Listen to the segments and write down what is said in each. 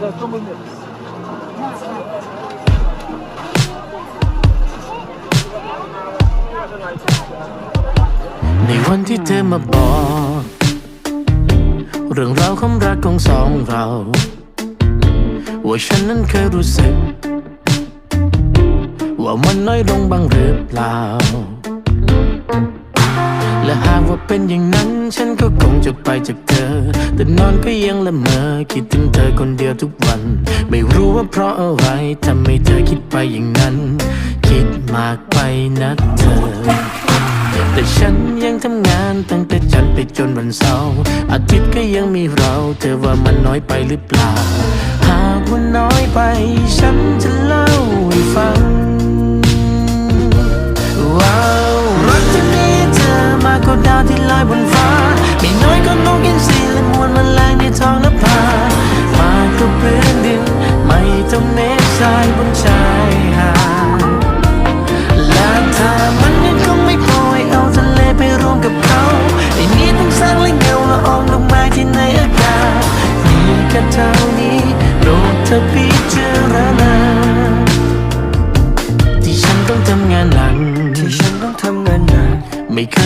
Да, что мы нет. ในวันที่เธอมาบอก เรื่องราวความรักของสองเรา ว่าฉันนั้นเคยรู้สึก ว่ามันน้อยลงบ้างหรือเปล่า และหากว่าเป็นอย่างนั้น ฉันก็คงจะไปจากเธอ แต่นอนก็ยังละเมอคิดถึงเธอคนเดียวทุกวัน ไม่รู้ว่าเพราะอะไรทำให้เธอคิดไปอย่างนั้น คิดมากไปนะเธอ แต่ฉันยังทำงานตั้งแต่จันทร์ไปจนวันเสาร์อาทิตย์ก็ยังมีเรา เธอว่ามันน้อยไปหรือเปล่า หากว่าน้อยไป ฉันจะเล่าให้ฟัง ดาวที่ลอยบนฟ้า ไม่น้อยก็นกอินทรีและมวลแมลงในท้องนภามากกว่าพื้นดิน ไม่ต้องเน้นทรายบนชายหาดและถ้าม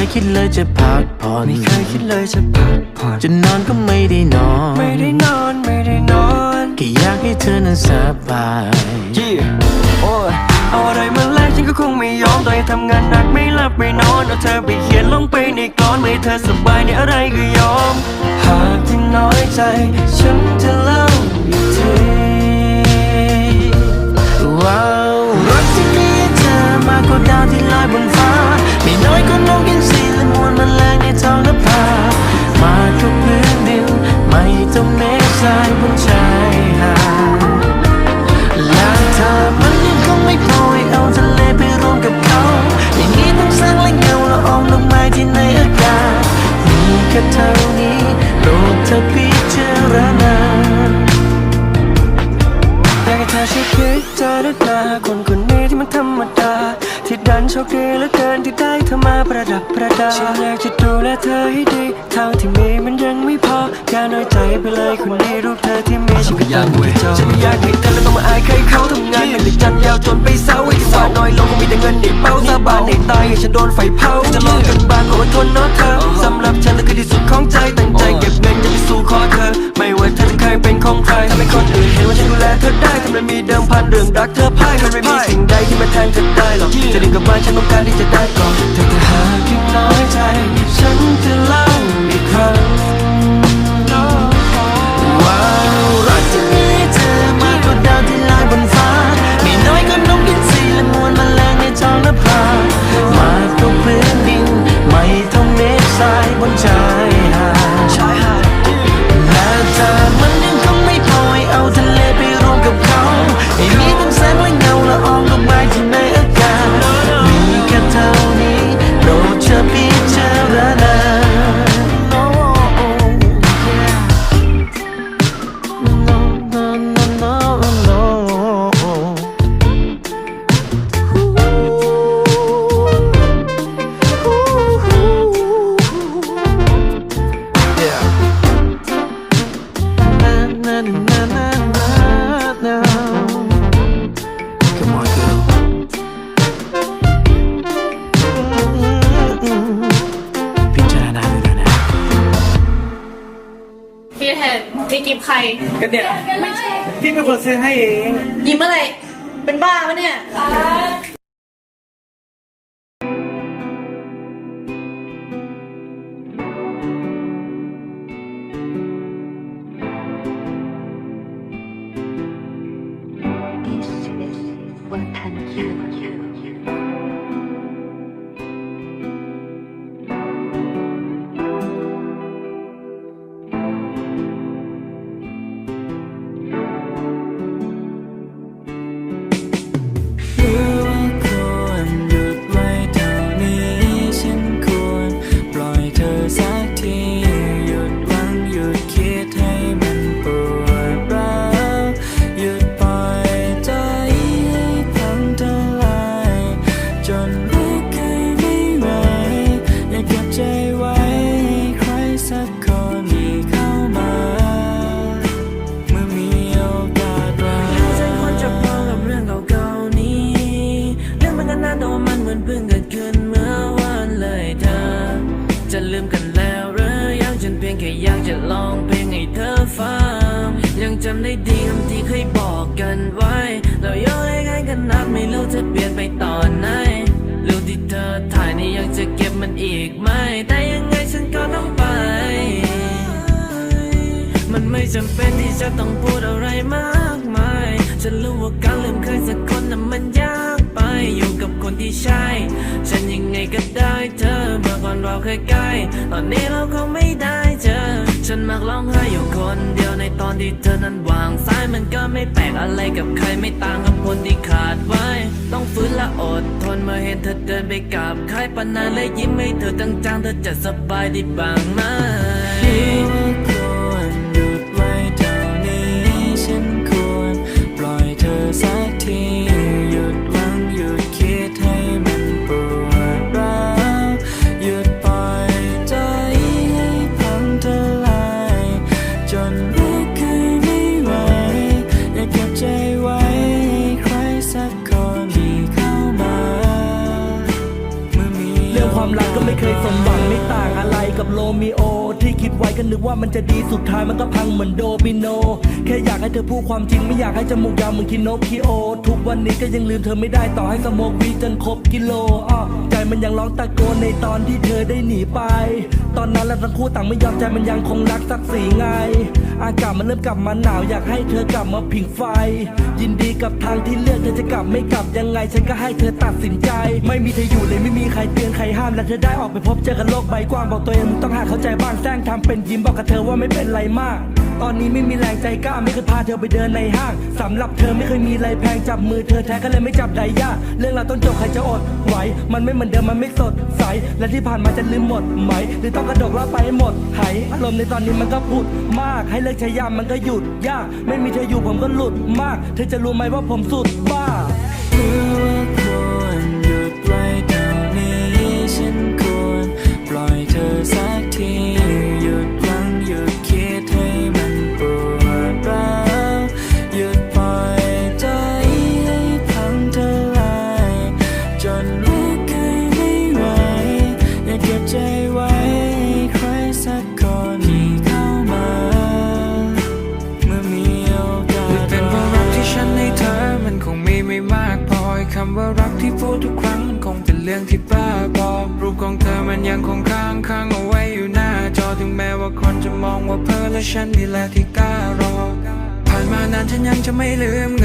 คยคิดเลยจะพักผ่อนไม่เคยคิดเลยจะพักผ่อนจะนอนก็ไม่ได้นอน ไม่ได้นอนไม่ได้นอนแค่อยากให้เธอนั้นสบายยี่โอ้ยเอาอะไรมาแลกฉันก็คงไม่ยอมต่อให้ทำงานหนักไม่หลับไม่นอนเอาเธอไปเขียนลงไปในกลอนไม่ให้เธอสบายในอะไรก็ยอม หากที่น้อยใจ ฉันจะเล่าอีกทีว้า และมวลแมลงในท้องนภามากกว่าพื้นดินไม่ต้องเมฆทรายบนชายหาดและถ้ามันยังคงไม่พอให้เอาทะเลไปรวมกับเขา อย่างนี้ต้องสร้างและเงาละอองลงมาที่ในอากาศมีแค่เท่านี้โปรดเธอพิจารณาอยากให้เธอช่วยคิดเจอด้วยตาคน โชคดีเหลือเกินที่ได้เธอมาประดับประดาฉันอยากจะดูแลเธอให้ดีเท่าที่มีมันยังไม่พออย่าน้อยใจไปเลยคนนี้รูปเธอที่มีฉันก็ยังไม่จบฉันไม่อยากให้เธอแล้วต้องมาอายใครเขาทำงานเป็นแต่จันทร์ยาวจนไปเสาร์อีกสาวน้อยลงคงมีแต่เงินในเป้าสาบานในตายให้ฉันโดนไฟเผาจะลองกันบ้านขออดทนเนาะเธอสำหรับฉันนั่นคือที่สุดของใจตั้งใจเก็บเงินจะไปสู่ขอเธอ ไม่ว่าเธอจะเคยเป็นของใครทำให้คนอื่นเห็นว่าฉันดูแลเธอได้ทำไมมีเดิมพันเรื่องรักเธอพ่ายมันไม่มีสิ่งใดที่มาแทนเธอได้หรอกจะดึงกลับมาฉันต้องการที่จะได้ก่อนแต่ถ้าหากยังน้อยใจ พี่เป็นคนซื้อให้เอง ยิ้มอะไร เป็นบ้าปะเนี่ยำได้ดีคำที่เคยบอกกันไว้ เราย้อนให้กันกันนักไม่รู้จะเปลี่ยนไปตอนไหนรูปที่เธอถ่ายนี่ยังจะเก็บมันอีกไหม แต่ยังไงฉันก็ต้องไป มันไม่จำเป็นที่จะต้องพูดอะไรมากมาย ฉันรู้ว่าการลืมใครสักคนนั้นมันยากไป อยู่กับคนที่ใช่ ฉันยังไงก็ได้เธอ เมื่อก่อนเราเคยใกล้ ตอนนี้เราคงไม่ได้เจอ ฉันมักร้องไห้อยู่คนเดียว อนที่เธอนั้นวางสายมันก็ไม่แปลกอะไรกับใครไม่ต่างกับคนที่ขาดไว้ ต้องฟื้นและอดทนเมื่อเห็นเธอเดินไปกับใครปานานและยิ้มให้เธอตั้งจังๆเธอจะสบายดีบ้างไหม เคยสมหวังไม่ต่างอะไรกับโรมิโอ ที่คิดไว้ก็นึกว่ามันจะดีสุดท้ายมันก็พังเหมือนโดมิโน แค่อยากให้เธอพูดความจริงไม่อยากให้จมูกยาวเหมือนคิโนคิโอ ทุกวันนี้ก็ยังลืมเธอไม่ได้ต่อให้สโมกวีจนครบกิโลอ้อใจมันยังร้องตะโกนในตอนที่เธอได้หนีไป ตอนนั้นเราทั้งคู่ต่างไม่ยอมใจมันยังคงรักศักดิ์ศรีไง อากาศมันเริ่มกลับมาหนาวอยากให้เธอกลับมาผิงไฟ ยินดีกับทางที่เลือกเธอจะกลับไม่กลับยังไง ฉันก็ให้เธอตัดสินใจ ไม่มีเธออยู่เลยไม่มีใครเตือนใครห้ามและเธอได้ออกไปพบเจอกันโลกใบกว้างบอกตัวเองมึงต้องหาเข้าใจบ้างแซงทำเป็นยิ้มบอกกับเธอว่าไม่เป็นไรมาก ตอนนี้ไม่มีแรงใจกล้าไม่เคยพาเธอไปเดินในห้างสำหรับเธอไม่เคยมีอะไรแพงจับมือเธอแท้ก็เลยไม่จับไดย่าเรื่องเราวต้นจบใครจะอดไหวมันไม่เหมือนเดิมมันไม่สดใส และที่ผ่านมาจะลืมหมดไหม หรือต้องกระดกเล่าไปให้หมดหายอารมณ์ในตอนนี้มันก็พุดมาก ให้เลิกใช้ยามมันก็หยุดยาก ไม่มีเธออยู่ผมก็หลุดมาก เธอจะรู้ไหมว่าผมสุดบ้า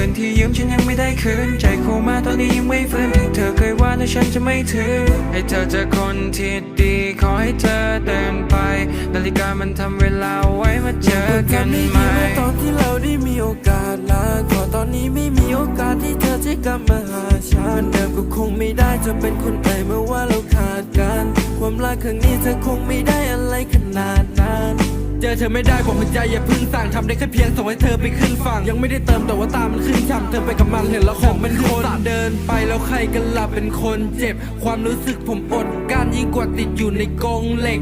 นที่ยืมฉันยังไม่ได้คืน ใจโคมาตอนนี้ยังไม่ฟื้นที่เธอเคยว่าแต่ฉันจะไม่ถือ ให้เธอเจอคนที่ดี ขอให้เธอเดินไป นาฬิกามันทำเวลาไว้มาเจอกันไหมตอนที่เราได้มีโอกาสลาขอตอนนี้ไม่มีโอกาสที่เธอจะกลับมาหาฉันเดิมก็คงไม่ได้จะเป็นคนใหม่เมื่อว่าเราขาดกัน ความรักครั้งนี้เธอคงไม่ได้อะไรขนาดนั้น เจอเธอไม่ได้บอกหัวใจอย่าพึ่งสั่งทำได้แค่เพียงส่งให้เธอไปขึ้นฝั่ง ยังไม่ได้เติมแต่ว่าตามันขึ้นช่ำเธอไปกับมันเห็นแล้วของเป็นคนเดินไปแล้วใครกันล่ะเป็นคนเจ็บ ความรู้สึกผมอดการยิ่งกว่าติดอยู่ในกรงเหล็ก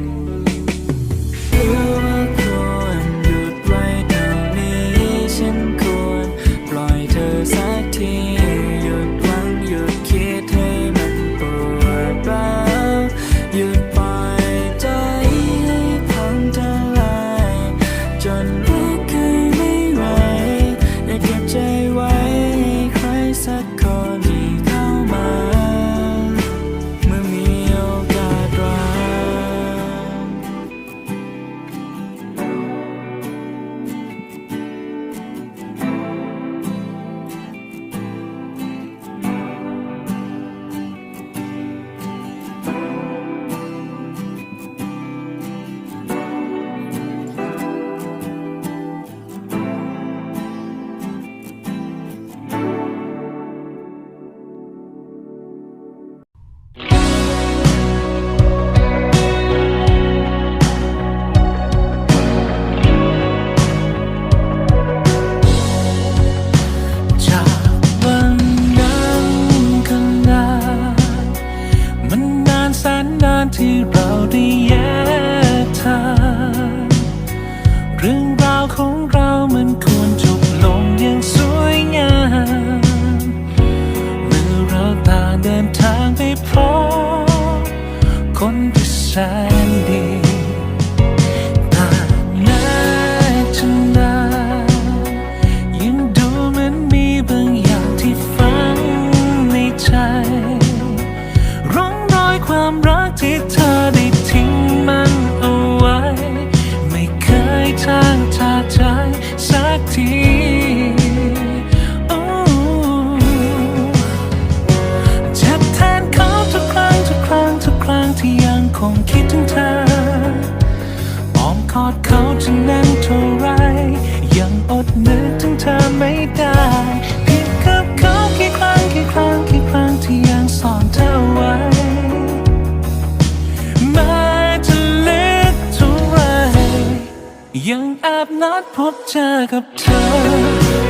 ยังแอบนัดพบเจอกับเธอ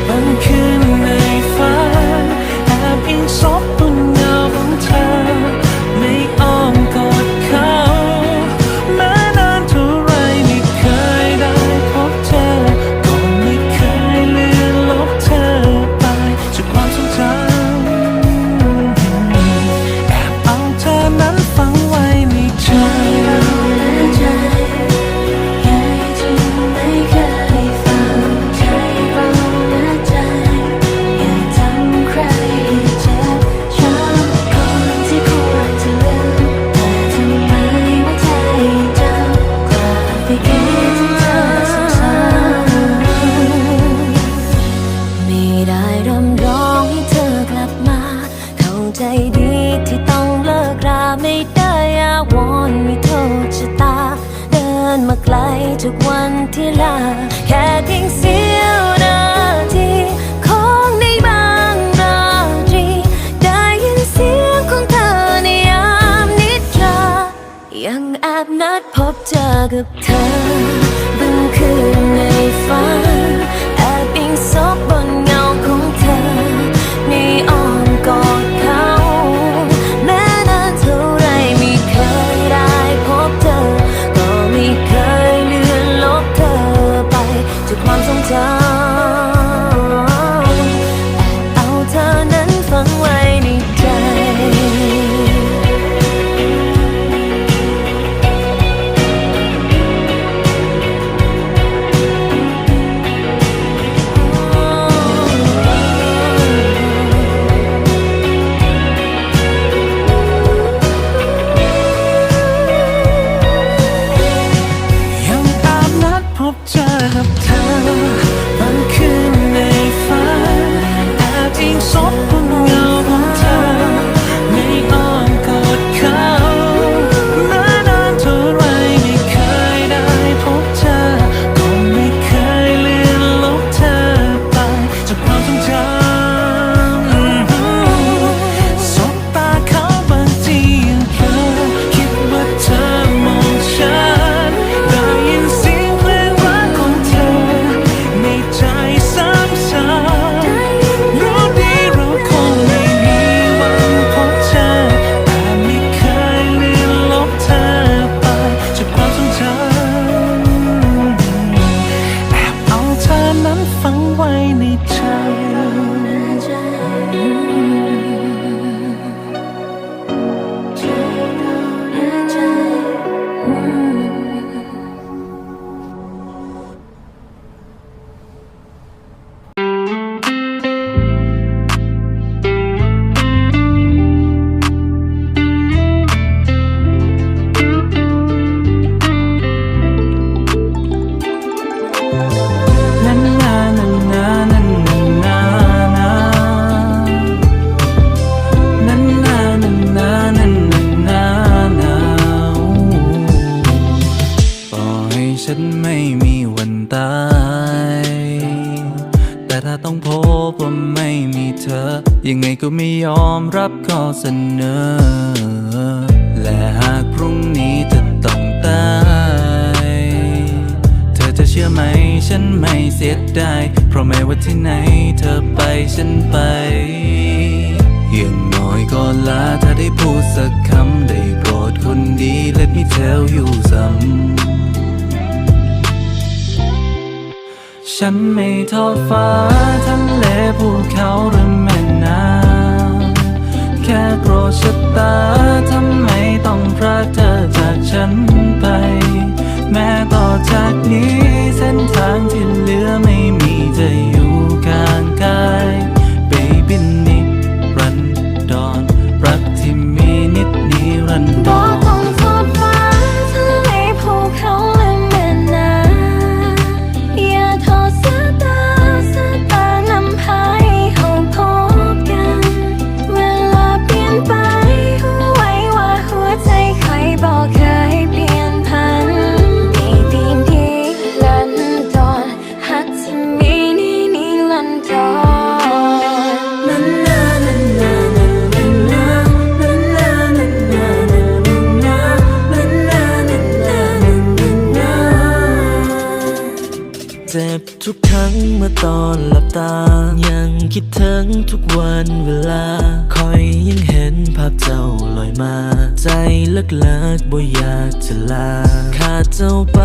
บางคืนในฝันแอบอิงซบบน 다급한 ก็ไม่ยอมรับข้อเสนอ และหากพรุ่งนี้เธอต้องตาย เธอจะเชื่อไหมฉันไม่เสียดาย เพราะไม่ว่าที่ไหนเธอไปฉันไปอย่างน้อยก็ลาถ้าได้พูดสักคำได้โปรดคนดี Let me tell you some ฉันไม่ทอดฟ้าทะเลภูเขาหรือแม่น้ำ แค่โกรธชะตาทำไมต้องพรากเธอจากฉันไป แม้ต่อจากนี้เส้นทางที่เหลือไม่ ใจเลิกเลิกบ่อยากจะลา ขาดเจ้าไป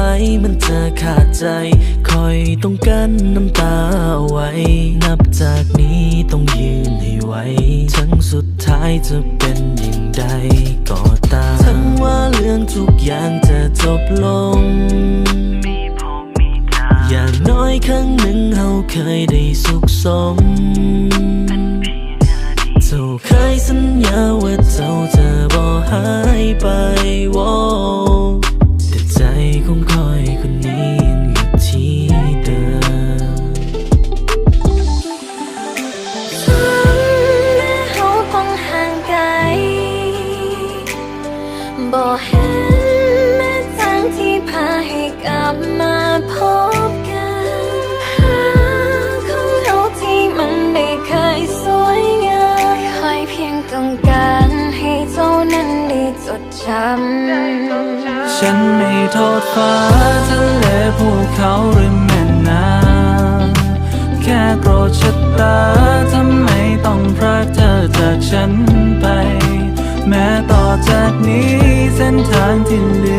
มันจะขาดใจ คอยต้องกันน้ำตาเอาไว้ นับจากนี้ต้องยืนให้ไหวถึงสุดท้ายจะเป็นอย่างใดก็ตามทั้งว่าเรื่องทุกอย่างจะจบลงอย่างน้อยครั้งหนึ่งเราเคยได้สุขสม สัญญาว่าเจ้าจะบ่หายไปวอ ฉัน